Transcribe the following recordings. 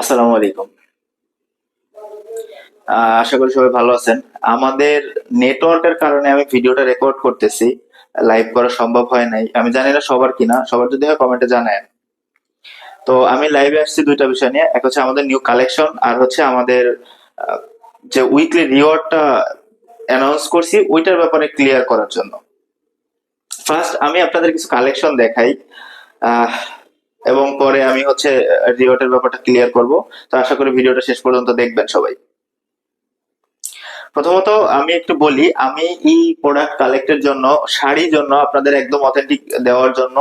আসসালামু আলাইকুম। আশা করি সবাই ভালো আছেন। আমাদের নেটওয়ার্কের কারণে আমি ভিডিওটা রেকর্ড করতেছি। লাইভ করা সম্ভব হয় নাই। আমি জানি না সবার কিনা। সবার যদি হয় কমেন্টে জানায় তো আমি লাইভে আসছি দুইটা বিষয় নিয়ে। এক হচ্ছে আমাদের নিউ কালেকশন আর হচ্ছে আমাদের যে উইকলি রিওয়ার্ডটা অ্যানাউন্স করছি, ওইটার ব্যাপারে ক্লিয়ার করার জন্য। ফার্স্ট আমি আপনাদের কিছু কালেকশন দেখাই। এবং পরে আমি হচ্ছে রিওয়ার্ডের ব্যাপারটা ক্লিয়ার করব। তো আশা করি ভিডিওটা শেষ পর্যন্ত দেখবেন সবাই। প্রথমত আমি একটু বলি, আমি এই প্রোডাক্ট কালেক্টের জন্য, শাড়ির জন্য আপনাদের একদম অথেন্টিক দেওয়ার জন্য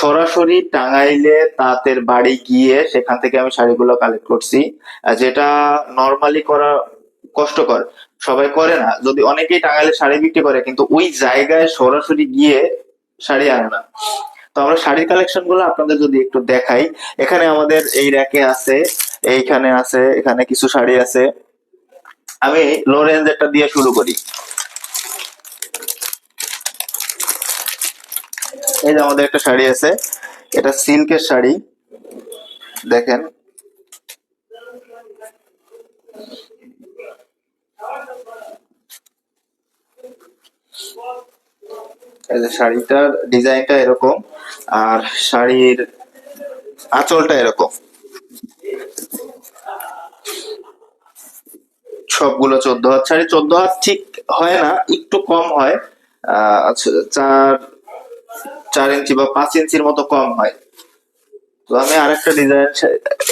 সরাসরি টাঙ্গাইলে তাঁতের বাড়ি গিয়ে সেখান থেকে আমি শাড়িগুলো কালেক্ট করছি। যেটা নর্মালি করা কষ্টকর। সবাই করে না। যদি অনেকেই টাঙ্গাইলে শাড়ি বিক্রি করে, কিন্তু ওই জায়গায় সরাসরি গিয়ে শাড়ি আনে না। তো আমরা শাড়ির কালেকশনগুলো আপনাদের যদি একটু দেখাই, এখানে আমাদের এই র্যাকে আছে, এইখানে আছে, এখানে কিছু শাড়ি আছে। আমি লো রেঞ্জেরটা দিয়ে শুরু করি। এই যে আমাদের একটা শাড়ি আছে, এটা সিল্কের শাড়ি। দেখেন। শাড়িটার ডিজাইনটা এরকম আর শাড়ির আঁচলটা এরকম। সবগুলো চোদ্দ হাত শাড়ি চোদ্দ হাত ঠিক হয় না একটু কম হয়। আচ্ছা, চার চার ইঞ্চি বা পাঁচ ইঞ্চির মতো কম হয়। তো আমি আরেকটা ডিজাইন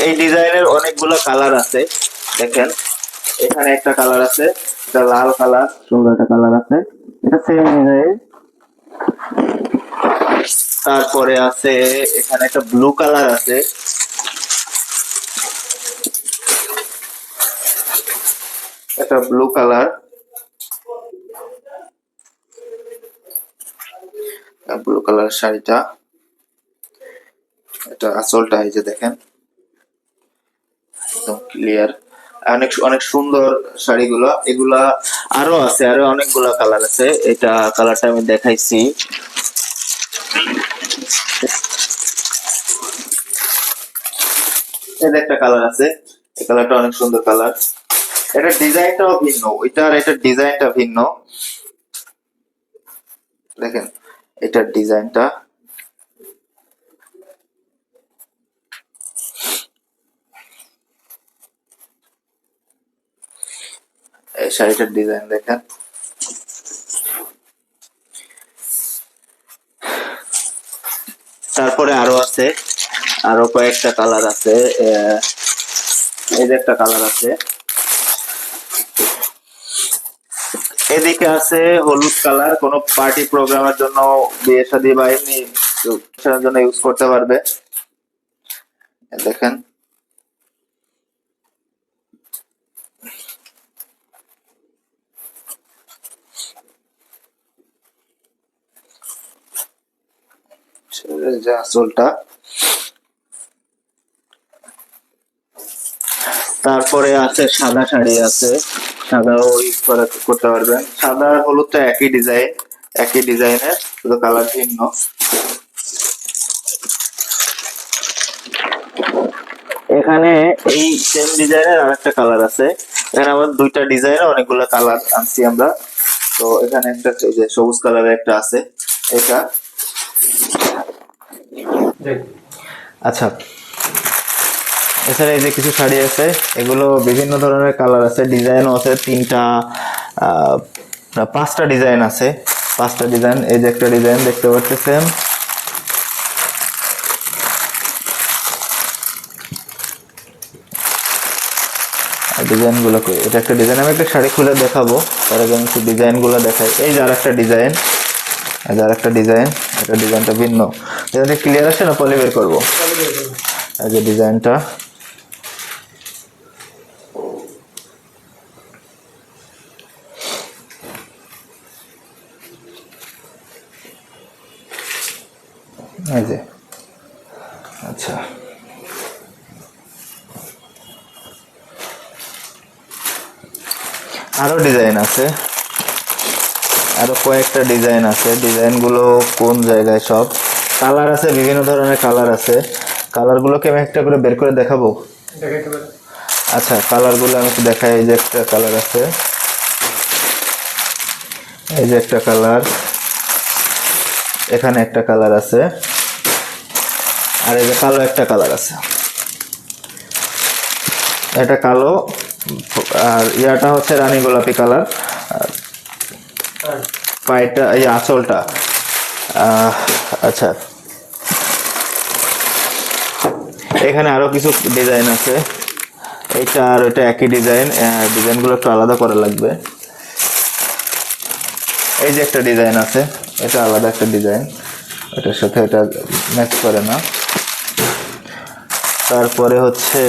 এই ডিজাইনের অনেকগুলো কালার আছে দেখেন। এখানে একটা কালার আছে এটা লাল কালার সুন্দর একটা কালার আছে। এটা সেম ডিজাইন তারপরে আছে, এখানে একটা ব্লু কালার আছে। একটা ব্লু কালার ব্লু কালার শাড়িটা। এটা আঁচলটা এই যে দেখেন। একদম ক্লিয়ার অনেক অনেক সুন্দর শাড়িগুলো। এগুলা আরও আছে, আরও অনেকগুলা কালার আছে। এটা কালারটা আমি দেখাইছি। এই একটা কালার আছে। এই কালারটা অনেক সুন্দর কালার। এটা ডিজাইনটাও ভিন্ন। ওইটার এটার ডিজাইনটা ভিন্ন। দেখেন, এটার ডিজাইনটা। শাড়িটার ডিজাইন দেখেন। তারপরে আরও আছে, আরও কয়েকটা কালার আছে এই যে একটা কালার আছে। এদিকে আছে হলুদ কালার কোন পার্টি প্রোগ্রামের জন্য বিয়ে শাদী বা এমনি জন্য ইউজ করতে পারবে। দেখেন এই যে আসলটা তারপরে আছে সাদা শাড়ি আছে। সাদাও ইউজ করা করতে পারবেন। সাদা আর হলুদটা একই ডিজাইন একই ডিজাইনের শুধু কালার ভিন্ন। এখানে এই সেম ডিজাইনের আরেকটা কালার আছে। এখানে আমার দুইটা ডিজাইনের অনেকগুলো কালার আনছি আমরা। তো এখানে একটা সবুজ কালারের একটা আছে। এটা আচ্ছা। এছাড়া এই যে কিছু শাড়ি আছে, এগুলো বিভিন্ন ধরনের কালার আছে ডিজাইনও আছে, তিনটা পাঁচটা ডিজাইন আছে। পাঁচটা ডিজাইন এই যে একটা ডিজাইন দেখতে পাচ্ছেন ডিজাইনগুলো কই? এটা একটা ডিজাইন আমি একটা শাড়ি খুলে দেখাবো, তার আগে আমি একটু ডিজাইনগুলো দেখাই। এই যে আর একটা ডিজাইন যে আরেকটা ডিজাইন এটা ডিজাইনটা ভিন্ন। ডিজাইনটা ক্লিয়ার আছে না পলি বের করব। এই যে ডিজাইনটা এই যে। আচ্ছা। আরও ডিজাইন আছে। আরও কয়েকটা ডিজাইন আছে। ডিজাইনগুলো কোন জায়গায় সব? কালার আছে বিভিন্ন ধরনের কালার আছে। কালারগুলোকে আমি একটা করে বের করে দেখাবো? আচ্ছা কালারগুলো আমি একটু দেখাই এই যে একটা কালার আছে। এই যে একটা কালার। এখানে একটা কালার আছে। আর এই যে কালো একটা কালার আছে। এটা কালো আর ইয়াটা হচ্ছে রানী গোলাপি কালার। আর পায়েটা এই আঁচলটা। আচ্ছা। এখানে আরও কিছু ডিজাইন আছে। এইটা আর ওইটা একই ডিজাইন ডিজাইনগুলো একটু আলাদা করা লাগবে। এই যে একটা ডিজাইন আছে, এটা আলাদা একটা ডিজাইন এটার সাথে এটা ম্যাচ করে না। তারপরে হচ্ছে,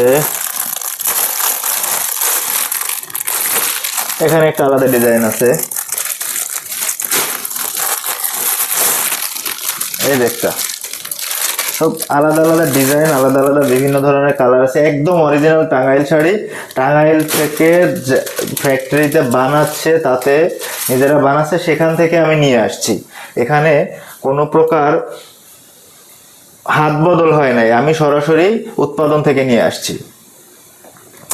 এখানে একটা আলাদা ডিজাইন আছে। এই একটা। সব আলাদা আলাদা ডিজাইন, আলাদা আলাদা বিভিন্ন ধরনের কালার আছে। একদম অরিজিনাল টাঙ্গাইল শাড়ি। টাঙ্গাইল থেকে ফ্যাক্টরিতে বানাচ্ছে, তাতে নিজেরা বানাচ্ছে, সেখান থেকে আমি নিয়ে আসছি। এখানে কোনো প্রকার হাত বদল হয় নাই। আমি সরাসরি উৎপাদন থেকে নিয়ে আসছি।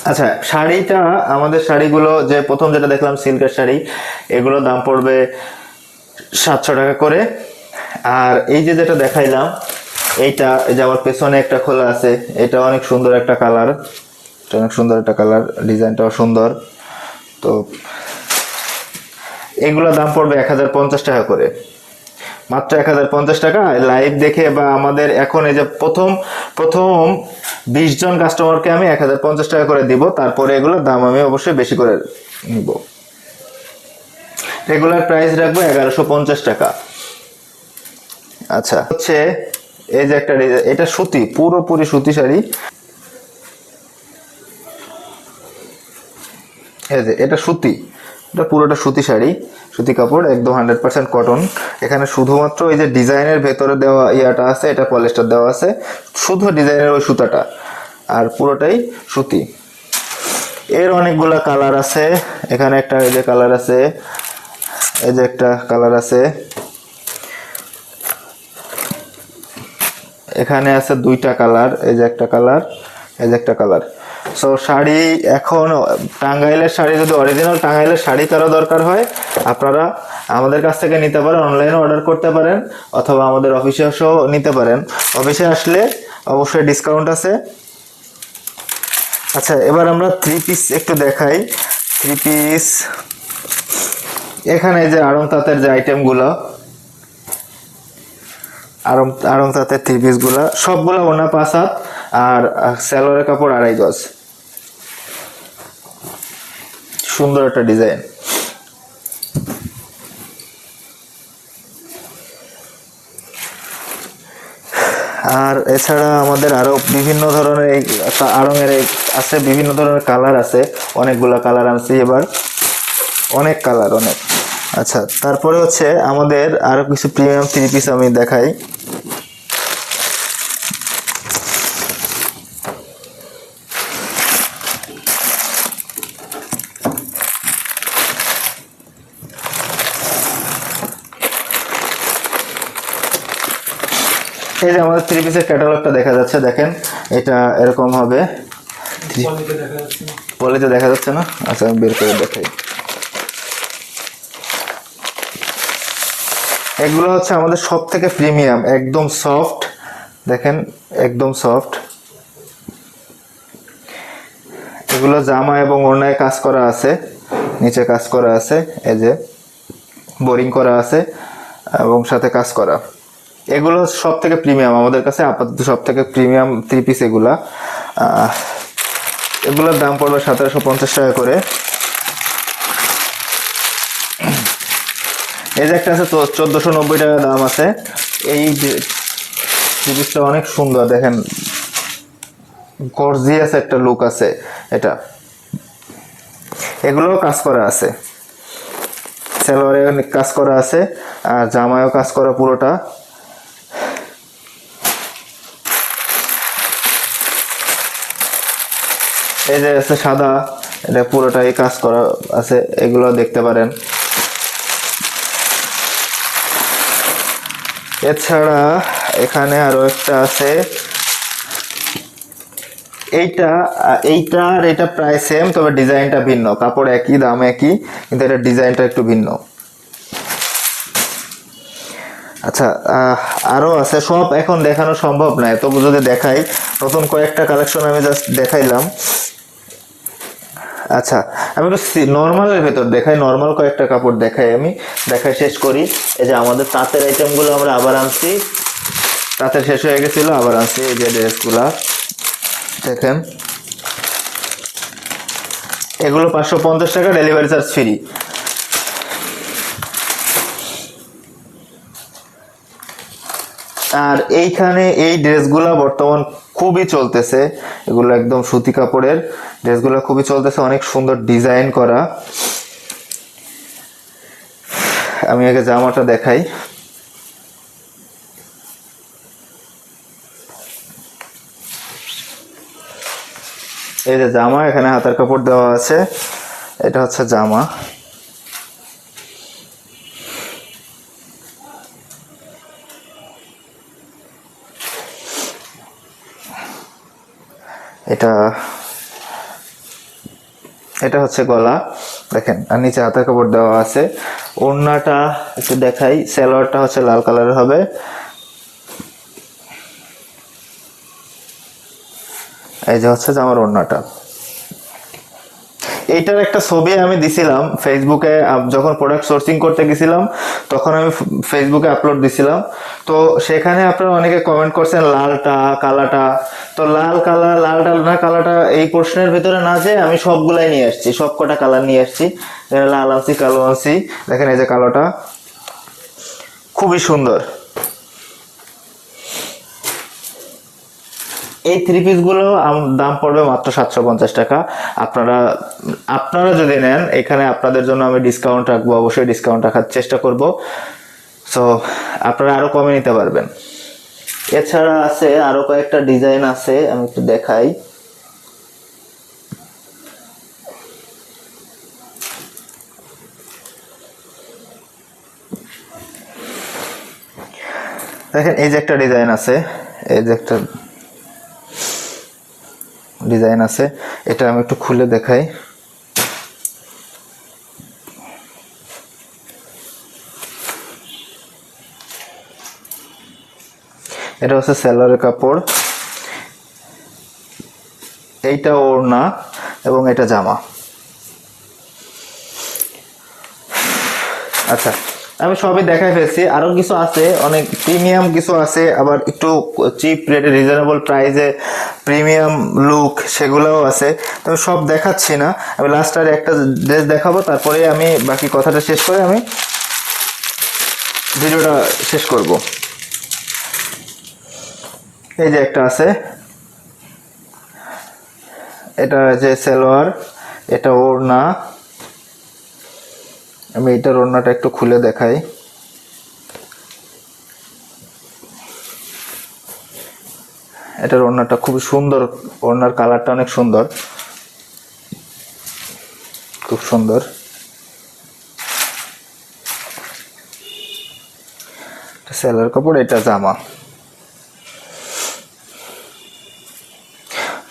আচ্ছা শাড়িটা, আমাদের শাড়িগুলো যে প্রথম যেটা দেখলাম, সিল্কের শাড়ি, এগুলো দাম পড়বে সাতশো টাকা করে। আর এই যে যেটা দেখাইলাম, এইটা, এই যে আমার পেছনে একটা খোলা আছে, এটা অনেক সুন্দর একটা কালার। এটা অনেক সুন্দর একটা কালার, ডিজাইনটাও সুন্দর। তো এগুলো দাম পড়বে এক হাজার পঞ্চাশ টাকা করে। মাত্র এক হাজার পঞ্চাশ টাকা লাইভ দেখে বা আমাদের এখন এই যে প্রথম প্রথম বিশ জন কাস্টমারকে আমি এক হাজার পঞ্চাশ টাকা করে দিব, তারপরে এগুলোর দাম আমি অবশ্যই বেশি করে নিব। রেগুলার প্রাইস রাখব এগারোশো পঞ্চাশ টাকা। আচ্ছা হচ্ছে এই যে একটা এটা সুতি, পুরোপুরি সুতি শাড়ি। এই যে এটা সুতি, এটা পুরোটা সুতি শাড়ি, সুতি কাপড়, একদম হান্ড্রেড পার্সেন্ট কটন। এখানে শুধুমাত্র এই যে ডিজাইনের ভেতরে দেওয়া ইয়াটা আছে, এটা পলিস্টার দেওয়া আছে, শুধু ডিজাইনের ওই সুতাটা। আর পুরোটাই সুতি। এর অনেকগুলা কালার আছে। এখানে একটা এই যে কালার আছে, এই যে একটা কালার আছে। এখানে আছে দুইটা কালার, এই যে একটা কালার, এই যে একটা কালার। সো শাড়ি এখন টাঙ্গাইলের শাড়ি, যদি অরিজিনাল টাঙ্গাইলের শাড়ি কারও দরকার হয়, আপনারা আমাদের কাছ থেকে নিতে পারেন অনলাইনে অর্ডার করতে পারেন, অথবা আমাদের অফিসে এসেও নিতে পারেন। অফিসে আসলে অবশ্যই ডিসকাউন্ট আছে। আচ্ছা এবার আমরা থ্রি পিস একটু দেখাই। থ্রি পিস এখানে যে আড়ং তাঁতের যে আইটেমগুলো আরং আরং তাঁতের থ্রি পিসগুলো সবগুলো ওনা পাঁচ হাত, আর স্যালোয়ারের কাপড় আড়াই গজ। সুন্দর একটা ডিজাইন। আর এছাড়া আমাদের আরও বিভিন্ন ধরনের এই আড়ঙের আছে, বিভিন্ন ধরনের কালার আছে, অনেকগুলা কালার আনছি এবার। অনেক কালার, অনেক। আচ্ছা তারপরে হচ্ছে আমাদের আরও কিছু প্রিমিয়াম থ্রি পিস আমি দেখাই। এই যে আমাদের থ্রি পিসের ক্যাটালগটা দেখা যাচ্ছে দেখেন এটা এরকম হবে। পলিতে দেখা যাচ্ছে। না। পলিতে দেখা যাচ্ছে না? আচ্ছা আমি বের করে দেখাই। এগুলো হচ্ছে আমাদের সব থেকে প্রিমিয়াম, একদম সফট। দেখেন, একদম সফট। এগুলো জামা এবং ওড়নায় কাজ করা আছে, নিচে কাজ করা আছে, এই যে বোরিং করা আছে এবং সাথে কাজ করা। এগুলো সব থেকে প্রিমিয়াম, আমাদের কাছে আপাতত সব থেকে প্রিমিয়াম থ্রি পিস এগুলা। এগুলোর দাম পড়বে সতেরোশো পঞ্চাশ টাকা করে। এই যে একটা আছে চোদ্দোশো নব্বই টাকা দাম আছে। এই জিনিসটা অনেক সুন্দর, দেখেন। গর্জিয়াস একটা লুক আছে এটা। এগুলোও কাজ করা আছে। সালোয়ারে কাজ করা আছে, আর জামায়ও কাজ করা পুরোটা। এই যে আছে সাদা, এটা পুরোটাই কাজ করা আছে, এগুলো দেখতে পারেন। এছাড়া এখানে আরও একটা আছে। এইটা এইটা আর এটা প্রায় সেম তবে ডিজাইনটা ভিন্ন। কাপড় একই দাম একই কিন্তু এটা ডিজাইনটা একটু ভিন্ন। আচ্ছা আহ, আরও আছে সব এখন দেখানো সম্ভব নয়। তবু যদি দেখাই নতুন কয়েকটা কালেকশন আমি জাস্ট দেখাইলাম। আচ্ছা আমি একটু নর্মালের ভেতর দেখাই নর্মাল কয়েকটা কাপড় দেখাই আমি, দেখাই শেষ করি। এই যে আমাদের তাঁতের আইটেমগুলো আমরা আবার আনছি। তাঁতের শেষ হয়ে গেছিল, আবার আনছি এই যে ড্রেসগুলা দেখেন। এগুলো পাঁচশো পঞ্চাশ টাকা ডেলিভারি চার্জ ফ্রি আর এইখানে এই ড্রেসগুলো বর্তমান খুবই চলতেছে। এগুলো একদম সুতি কাপড়ের। ড্রেসগুলো খুবই চলতেছে, অনেক সুন্দর ডিজাইন করা। আমি আগে জামাটা দেখাই। এই যে জামা, এখানে হাতার কাপড় দেওয়া আছে। এটা হচ্ছে জামা। এটা এটা হচ্ছে গলা। দেখেন, আর নিচে হাতের কাপড় দেওয়া আছে। ওড়নাটা একটু দেখাই, সালোয়ারটা হচ্ছে লাল কালারের হবে। এই যে হচ্ছে জামার ওড়নাটা। এইটার একটা ছবি আমি দিছিলাম ফেসবুকে যখন প্রোডাক্ট সোর্সিং করতে গেছিলাম, তখন আমি ফেসবুকে আপলোড দিছিলাম। তো সেখানে আপনারা অনেকে কমেন্ট করছেন, লালটা, কালাটা। তো লাল কালার লালটা না, কালাটা এই প্রশ্নের ভিতরে না যে আমি সবগুলাই নিয়ে আসছি সব কটা কালার নিয়ে আসছি। লাল আনছি, কালো আনছি। দেখেন এই যে কালোটা। খুবই সুন্দর। এই থ্রি পিসগুলো দাম পড়বে মাত্র সাতশো পঞ্চাশ টাকা। আপনারা আপনারা যদি নেন, এখানে আপনাদের জন্য আমি ডিসকাউন্ট রাখব, অবশ্যই ডিসকাউন্ট রাখার চেষ্টা করব। সো আপনারা আরও কমে নিতে পারবেন। এছাড়া আছে আরও কয়েকটা ডিজাইন আছে, আমি একটু দেখাই। দেখেন, এই যে একটা ডিজাইন আছে, এই যে একটা ডিজাইন আছে। এটা আমি একটু খুলে দেখাই। এটা হচ্ছে সেলারের কাপড়। এইটা ওড়না এবং এটা জামা। আচ্ছা আমি সবই দেখাই ফেলছি। আরও কিছু আছে, অনেক প্রিমিয়াম কিছু আছে, আবার একটু চিপ রেটে রিজনেবল প্রাইসে প্রিমিয়াম লুক সেগুলোও আছে। তো সব দেখাচ্ছি না। আমি লাস্ট আর একটা ড্রেস দেখাবো, তারপরে আমি বাকি কথাটা শেষ করে আমি ভিডিওটা শেষ করব। এই যে একটা আছে। এটা যে সেলোয়ার, এটা ওড়না। আমি এটার ওড়নাটা একটু খুলে দেখাই। এটার ওড়নাটা খুব সুন্দর, ওড়নার কালারটা অনেক সুন্দর। খুব সুন্দর। সেলার কাপড়, এটা জামা।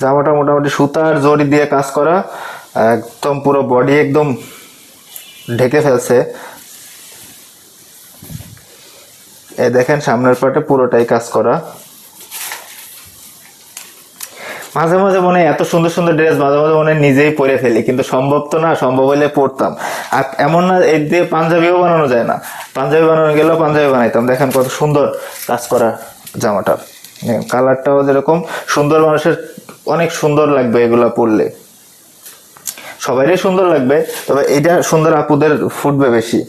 জামাটা মোটামুটি সুতার জড়ি দিয়ে কাজ করা, একদম পুরো বডি একদম ঢেকে ফেলছে। এ দেখেন সামনের পাটে পুরোটাই কাজ করা। মাঝে মাঝে মনে হয় এত সুন্দর সুন্দর ড্রেস মাঝে মাঝে মনে হয় নিজেই পরে ফেলি কিন্তু সম্ভব তো না সম্ভব হলে পরতাম। আর এমন না এর দিয়ে পাঞ্জাবিও বানানো যায় না। পাঞ্জাবি বানানো গেলেও পাঞ্জাবি বানাইতাম। দেখেন কত সুন্দর কাজ করা জামাটা। কালারটাও যেরকম সুন্দর মানুষের অনেক সুন্দর লাগবে এগুলো পরলে। সবারই সুন্দর লাগবে তবে এটা সুন্দর আপুদের ফুটবে বেশি।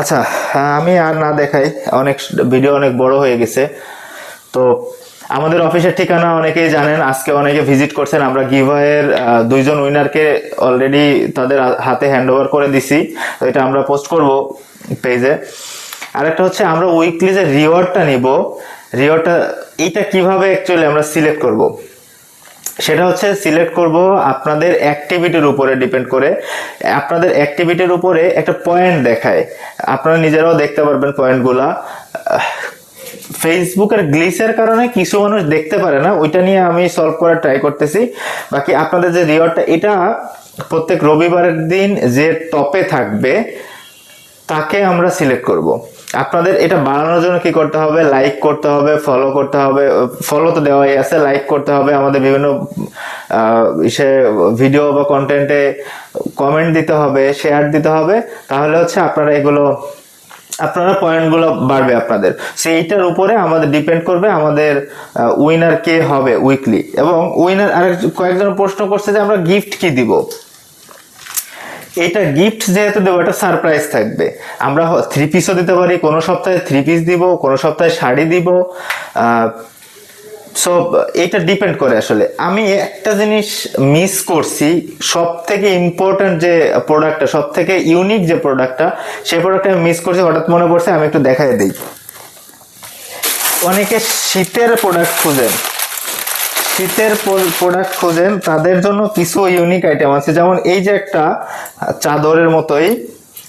আচ্ছা হ্যাঁ, আমি আর না দেখাই অনেক ভিডিও অনেক বড় হয়ে গেছে। তো আমাদের অফিসের ঠিকানা অনেকেই জানেন, আজকে অনেকে ভিজিট করছেন। আমরা গিভওয়ের দুইজন উইনারকে অলরেডি তাদের হাতে হ্যান্ড ওভার করে দিছি। তো এটা আমরা পোস্ট করব পেজে আরেকটা হচ্ছে, আমরা উইকলি যে রিওয়ার্ডটা নিব রিওয়ার্ডটা এইটা কীভাবে অ্যাকচুয়ালি আমরা সিলেক্ট করব? সেটা হচ্ছে সিলেক্ট করব আপনাদের অ্যাক্টিভিটির উপরে ডিপেন্ড করে। আপনাদের অ্যাক্টিভিটির উপরে একটা পয়েন্ট দেখায়। আপনারা নিজেরাও দেখতে পারবেন পয়েন্টগুলা ফেসবুকের গ্লিচের কারণে কিছু মানুষ দেখতে পারে না। ওইটা নিয়ে আমি সলভ করার ট্রাই করতেছি। বাকি আপনাদের যে রিওয়ার্ডটা এটা প্রত্যেক রবিবারের দিন যে টপে থাকবে, তাকে আমরা সিলেক্ট করব। আপনাদের এটা বাড়ানোর জন্য কি করতে হবে? লাইক করতে হবে ফলো করতে হবে ফলো তো দেওয়াই আছে লাইক করতে হবে। আমাদের বিভিন্ন ইসে ভিডিও বা কন্টেন্টে কমেন্ট দিতে হবে শেয়ার দিতে হবে। তাহলে হচ্ছে আপনারা এগুলো আপনারা পয়েন্টগুলো বাড়বে আপনাদের। সেইটার উপরে আমাদের ডিপেন্ড করবে আমাদের উইনার কে হবে উইকলি এবং উইনার আরেক কয়েকজন প্রশ্ন করছে যে আমরা গিফট কি দিব? এটা গিফট যেহেতু দেবো, এটা সারপ্রাইজ থাকবে। আমরা থ্রি পিসও দিতে পারি, কোনো সপ্তাহে থ্রি পিস দিব, কোনো সপ্তাহে শাড়ি দিব সো এটা ডিপেন্ড করে আসলে। আমি একটা জিনিস মিস করছি সব থেকে ইম্পর্ট্যান্ট যে প্রোডাক্টটা সব থেকে ইউনিক যে প্রোডাক্টটা সেই প্রোডাক্টটা আমি মিস করছি, হঠাৎ মনে পড়ছে, আমি একটু দেখাই দিই। অনেকে শীতের প্রোডাক্ট খুঁজেন। শীতের প্রোডাক্ট খোঁজেন, তাদের জন্য কিছু ইউনিক আইটেম আছে। যেমন এই যে একটা চাদরের মতোই,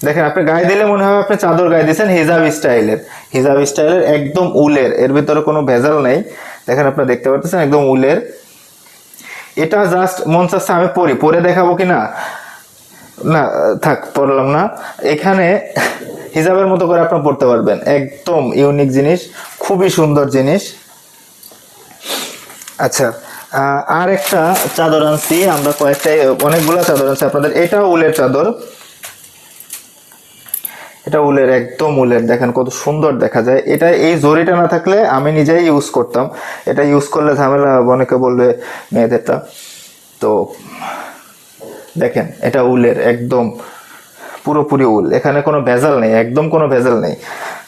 দেখেন আপনি গায়ে দিলে মনে হয় আপনি চাদর গায়ে দিয়েছেন হিজাব স্টাইলের হিজাব স্টাইলের একদম উলের, এর ভিতরে কোনো ভেজাল নেই। দেখেন আপনি দেখতে পাচ্ছেন একদম উলের। এটা জাস্ট মন চাচ্ছে আমি পরি পরে দেখাবো কি না না থাক, পড়লাম না। এখানে হিজাবের মতো করে আপনার পড়তে পারবেন। একদম ইউনিক জিনিস, খুবই সুন্দর জিনিস। আচ্ছা আর একটা চাদর আনছি, আমরা কয়েকটা, অনেকগুলো চাদর আনছি। আপনাদের এটা উলের চাদর। এটা উলের, একদম উলের। দেখেন কত সুন্দর দেখা যায়। এটা এই জরিটা না থাকলে আমি নিজেই ইউজ করতাম। এটা ইউজ করলে ঝামেলা অনেকে বলবে মেয়েদেরটা। তো দেখেন, এটা উলের, একদম পুরোপুরি উল। এখানে কোনো ভেজাল নেই, একদম কোনো ভেজাল নেই।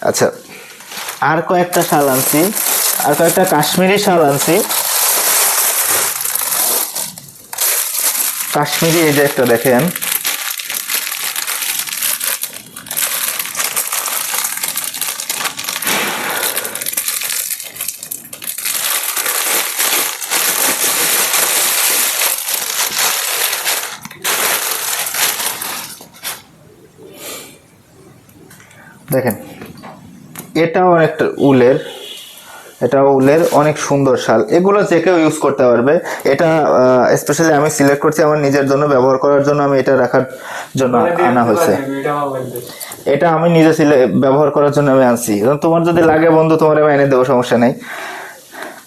আচ্ছা আর কয়েকটা শাল আনছি। আর কয়েকটা কাশ্মীরি শাল আনছি। কাশ্মীরি এই যে একটা দেখেন। এটাও একটা উলের এটাও উলের অনেক সুন্দর শাল। এগুলো যে কেউ ইউজ করতে পারবে। এটা স্পেশালি আমি সিলেক্ট করছি আমার নিজের জন্য ব্যবহার করার জন্য আমি এটা রাখার জন্য আনা হয়েছে। এটা এটা আমি নিজে সিলে ব্যবহার করার জন্য আমি আনছি। তোমার যদি লাগে বন্ধু তোমার আমি এনে দেবো সমস্যা নেই।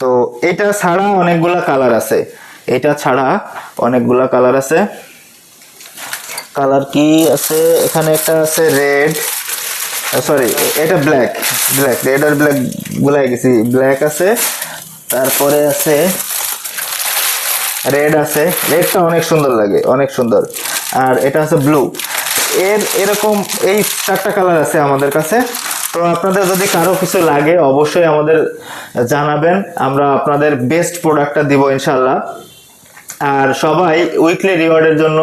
তো এটা ছাড়া অনেকগুলা কালার আছে। এটা ছাড়া অনেকগুলা কালার আছে। কালার কি আছে? এখানে একটা আছে রেড সরি এটা ব্ল্যাক ব্ল্যাক রেড আর ব্ল্যাক ভুলাই গেছি ব্ল্যাক আছে, তারপরে আছে রেড আছে রেডটা অনেক সুন্দর লাগে, অনেক সুন্দর, আর এটা আছে ব্লু এর, এরকম এই চারটা কালার আছে আমাদের কাছে, তো আপনাদের যদি কারও কিছু লাগে, অবশ্যই আমাদের জানাবেন, আমরা আপনাদের বেস্ট প্রোডাক্টটা দিব ইনশাল্লাহ আর সবাই উইকলি রিওয়ার্ডের জন্য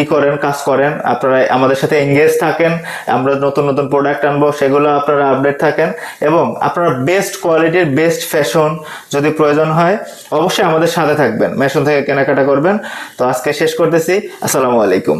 ই করেন, কাজ করেন, আপনারা আমাদের সাথে এঙ্গেজ থাকেন, আমরা নতুন নতুন প্রোডাক্ট আনব, সেগুলো আপনারা আপডেট থাকেন এবং আপনারা বেস্ট কোয়ালিটির বেস্ট ফ্যাশন যদি প্রয়োজন হয়, অবশ্যই আমাদের সাথে থাকবেন। মেশন থেকে কেনাকাটা করবেন। তো আজকে শেষ করতেছি। আসসালামু আলাইকুম।